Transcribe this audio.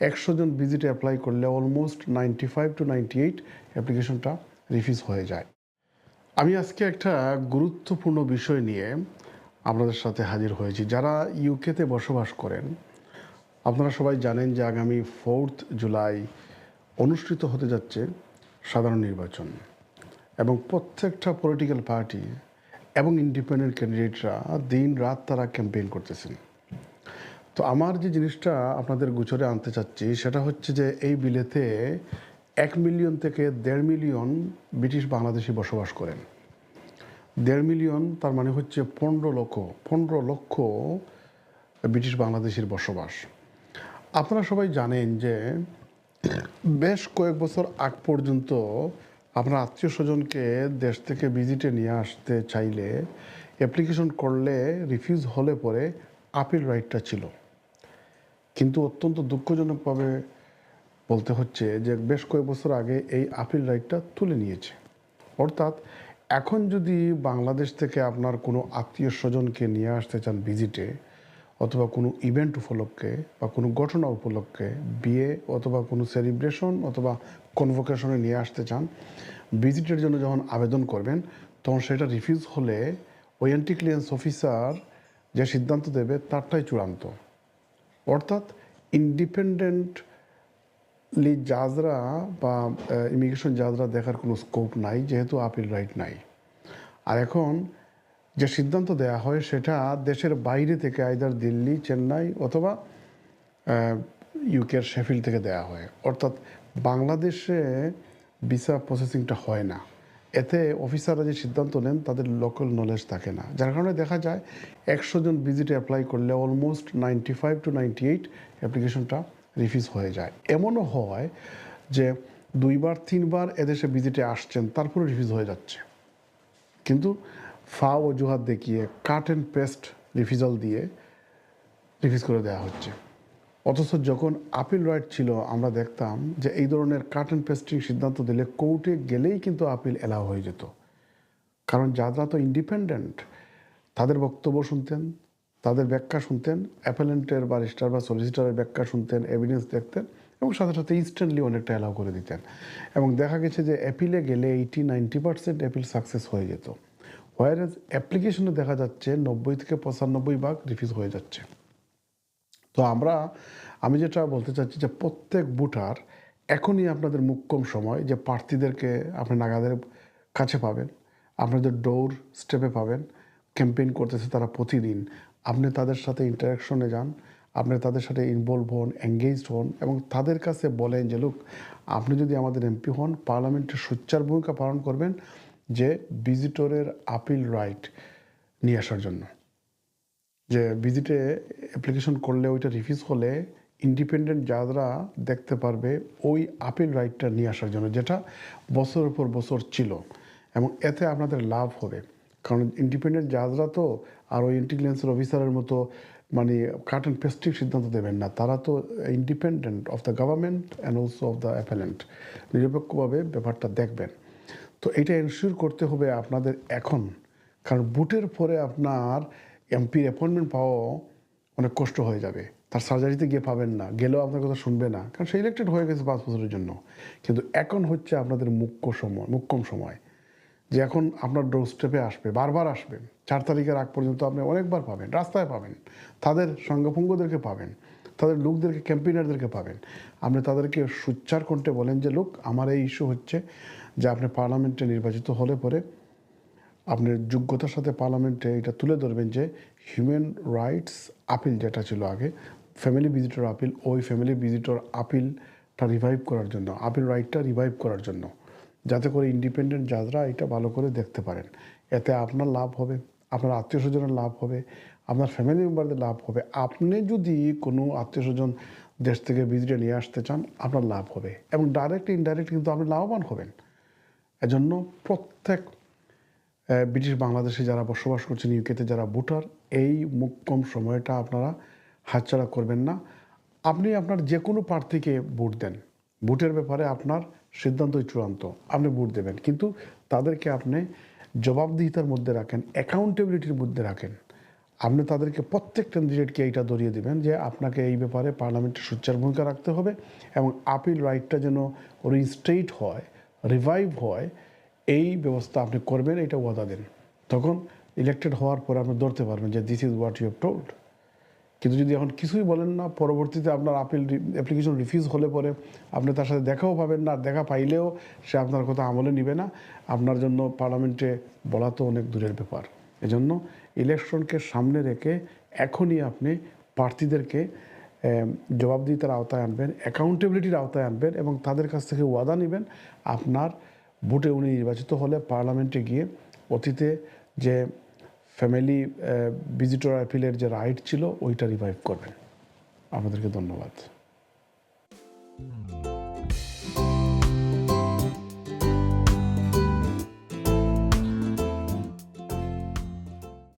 একশো জন ভিজিটে অ্যাপ্লাই করলে almost ninety five to ninety eight অ্যাপ্লিকেশনটা রিফিউজ হয়ে যায়। আমি আজকে একটা গুরুত্বপূর্ণ বিষয় নিয়ে আপনাদের সাথে হাজির হয়েছি। যারা ইউকেতে বসবাস করেন, আপনারা সবাই জানেন যে আগামী ফোর্থ জুলাই অনুষ্ঠিত হতে যাচ্ছে সাধারণ নির্বাচন এবং প্রত্যেকটা পলিটিক্যাল পার্টি এবং ইন্ডিপেন্ডেন্ট ক্যান্ডিডেটরা দিন রাত তারা ক্যাম্পেইন করতেছেন। তো আমার যে জিনিসটা আপনাদের গুছরে আনতে চাচ্ছি, সেটা হচ্ছে যে এই বিলেতে এক মিলিয়ন থেকে দেড় মিলিয়ন ব্রিটিশ বাংলাদেশি বসবাস করেন। দেড় মিলিয়ন তার মানে হচ্ছে পনেরো লক্ষ পনেরো লক্ষ ব্রিটিশ বাংলাদেশির বসবাস। আপনারা সবাই জানেন যে বেশ কয়েক বছর আগ পর্যন্ত আপনার আত্মীয় স্বজনকে দেশ থেকে ভিজিটে নিয়ে আসতে চাইলে অ্যাপ্লিকেশন করলে রিফিউজ হলে পরে আপিল রাইটটা ছিল। কিন্তু অত্যন্ত দুঃখজনকভাবে বলতে হচ্ছে যে বেশ কয়েক বছর আগে এই আপিল রাইটটা তুলে নিয়েছে। অর্থাৎ এখন যদি বাংলাদেশ থেকে আপনার কোনো আত্মীয় স্বজনকে নিয়ে আসতে চান ভিজিটে, অথবা কোনো ইভেন্ট উপলক্ষে বা কোনো ঘটনা উপলক্ষে, বিয়ে অথবা কোনো সেলিব্রেশন অথবা কনভোকেশনে নিয়ে আসতে চান, ভিজিটের জন্য যখন আবেদন করবেন, তখন সেটা রিফিউজ হলে ওই অ্যান্টি ক্লিয়ারেন্স অফিসার যে সিদ্ধান্ত দেবে তারটাই চূড়ান্ত। অর্থাৎ ইন্ডিপেন্ডেন্টলি জাজরা বা ইমিগ্রেশন জাজরা দেখার কোনো স্কোপ নাই, যেহেতু আপিল রাইট নাই। আর এখন যে সিদ্ধান্ত দেয়া হয় সেটা দেশের বাইরে থেকে আইদার দিল্লি, চেন্নাই অথবা ইউকের শেফিল থেকে দেয়া হয়। অর্থাৎ বাংলাদেশে ভিসা প্রসেসিংটা হয় না। এতে অফিসাররা যে সিদ্ধান্ত নেন, তাদের লোকাল নলেজ থাকে না। যার কারণে দেখা যায়, একশো জন ভিজিটে অ্যাপ্লাই করলে almost ninety five to ninety eight অ্যাপ্লিকেশনটা রিফিউজ হয়ে যায়। এমনও হয় যে দুইবার, তিনবার এদেশে ভিজিটে আসছেন, তারপরে রিফিউজ হয়ে যাচ্ছে। কিন্তু ফা অজুহাত দেখিয়ে কাট অ্যান্ড পেস্ট রিফিউজাল দিয়ে রিফিউজ করে দেওয়া হচ্ছে। অথচ যখন আপিল রাইট ছিল, আমরা দেখতাম যে এই ধরনের কাট অ্যান্ড পেস্টিং সিদ্ধান্ত দিলে কোর্টে গেলেই কিন্তু আপিল এলাও হয়ে যেত। কারণ যারা তো ইন্ডিপেন্ডেন্ট তাদের বক্তব্য শুনতেন, তাদের ব্যাখ্যা শুনতেন অ্যাপেলেন্টের বারিস্টার বা সলিসিটারের ব্যাখ্যা শুনতেন এভিডেন্স দেখতেন এবং সাথে সাথে ইনস্ট্যান্টলি অনেকটা অ্যালাউ করে দিতেন। এবং দেখা গেছে যে অ্যাপিলে গেলে eighty ninety percent appeal success হয়ে যেত। হোয়ার অ্যাপ্লিকেশনে দেখা যাচ্ছে নব্বই থেকে পঁচানব্বই ভাগ রিফিউজ হয়ে যাচ্ছে। তো আমরা, আমি যেটা বলতে চাচ্ছি যে প্রত্যেক ভোটার এখনই আপনাদের মুখ্যম সময় যে প্রার্থীদেরকে আপনি নাগাদের কাছে পাবেন, আপনাদের ডোর স্টেপে পাবেন ক্যাম্পেইন করতেছে তারা প্রতিদিন, আপনি তাদের সাথে ইন্টারাকশনে যান, আপনি তাদের সাথে ইনভলভ হন এঙ্গেজড হন এবং তাদের কাছে বলেন যে, লোক, আপনি যদি আমাদের এমপি হন পার্লামেন্টে সোচ্চার ভূমিকা পালন করবেন যে ভিজিটরের আপিল রাইট নিয়ে আসার জন্য। যে ভিজিটে অ্যাপ্লিকেশন করলে, ওইটা রিফিউজ হলে ইন্ডিপেন্ডেন্ট জাজরা দেখতে পারবে, ওই আপিল রাইটটা নিয়ে আসার জন্য, যেটা বছরের পর বছর ছিল। এবং এতে আপনাদের লাভ হবে। কারণ ইন্ডিপেন্ডেন্ট জাজরা তো, আর ওই ইন্টেলিজেন্সের অফিসারের মতো মানে কাট অ্যান্ড পেস্টিং সিদ্ধান্ত দেবেন না। তারা তো independent of the government and also of the appellant নিরপেক্ষভাবে ব্যাপারটা দেখবেন। তো এটা এনশিওর করতে হবে আপনাদের এখন। কারণ বুটের পরে আপনার এমপির অ্যাপয়েন্টমেন্ট পাওয়াও অনেক কষ্ট হয়ে যাবে। তার সার্জারিতে গিয়ে পাবেন না, গেলেও আপনার কথা শুনবে না, কারণ সে ইলেকটেড হয়ে গেছে পাঁচ বছরের জন্য। কিন্তু এখন হচ্ছে আপনাদের মুখ্য সময়, মুখ্যম সময়। যে এখন আপনার ডোর স্টেপে আসবে, বারবার আসবে চার তারিখের আগ পর্যন্ত আপনি অনেকবার পাবেন, রাস্তায় পাবেন। তাদের সঙ্গভঙ্গদেরকে পাবেন, তাদের লোকদেরকে ক্যাম্পেইনারদেরকে পাবেন। আপনি তাদেরকে সুচ্চার কণ্ঠে বলেন যে, লোক, আমার এই ইস্যু হচ্ছে যে, আপনি পার্লামেন্টে নির্বাচিত হলে পরে আপনার যোগ্যতার সাথে পার্লামেন্টে এটা তুলে ধরবেন যে হিউম্যান রাইটস আপিল যেটা ছিল আগে, ফ্যামিলি ভিজিটর আপিল, ওই ফ্যামিলি ভিজিটর আপিলটা রিভাইভ করার জন্য, আপিল রাইটটা রিভাইভ করার জন্য, যাতে করে ইন্ডিপেন্ডেন্ট জাজরা এটা ভালো করে দেখতে পারেন। এতে আপনার লাভ হবে, আপনার আত্মীয় স্বজনের লাভ হবে, আপনার ফ্যামিলি মেম্বারদের লাভ হবে। আপনি যদি কোনো আত্মীয় স্বজন দেশ থেকে ভিজিটে নিয়ে আসতে চান, আপনার লাভ হবে এবং ডাইরেক্ট ইনডাইরেক্ট কিন্তু আপনি লাভবান হবেন। এজন্য প্রত্যেক ব্রিটিশ বাংলাদেশে যারা বসবাস করছেন ইউকেতে যারা ভোটার, এই মুখ্যম সময়টা আপনারা হাতছাড়া করবেন না। আপনি আপনার যে কোনো প্রার্থীকে ভোট দেন। ভোটের ব্যাপারে আপনার সিদ্ধান্তই চূড়ান্ত। আপনি ভোট দেবেন। কিন্তু তাদেরকে আপনি জবাবদিহিতার মধ্যে রাখেন অ্যাকাউন্টেবিলিটির মধ্যে রাখেন। আপনি তাদেরকে প্রত্যেক ক্যান্ডিডেটকে এইটা ধরিয়ে দেবেন যে আপনাকে এই ব্যাপারে পার্লামেন্টে সোচ্চার ভূমিকা রাখতে হবে এবং আপিল রাইটটা যেন রিস্টেট হয় রিভাইভ হয়। এই ব্যবস্থা আপনি করবেন, এটা ওয়াদা দেন। তখন ইলেক্টেড হওয়ার পরে আপনি ধরতে পারবেন যে this is what you told কিন্তু যদি এখন কিছুই বলেন না, পরবর্তীতে আপনার আপিল অ্যাপ্লিকেশন রিফিউজ হলে পরে আপনি তার সাথে দেখাও পাবেন না, দেখা পাইলেও সে আপনার কথা আমলে নিবে না। আপনার জন্য পার্লামেন্টে বলা তো অনেক দূরের ব্যাপার। এজন্য ইলেকশনকে সামনে রেখে এখনই আপনি প্রার্থীদেরকে জবাবদিহিতার আওতায় আনবেন অ্যাকাউন্টেবিলিটির আওতায় আনবেন এবং তাদের কাছ থেকে ওয়াদা নেবেন, আপনার ভোটে উনি নির্বাচিত হলে পার্লামেন্টে গিয়ে অতীতে যে ফ্যামিলি ভিজিটর অ্যাপিলের যে রাইট ছিল, ওইটা রিভাইভ করবেন। আপনাদেরকে ধন্যবাদ।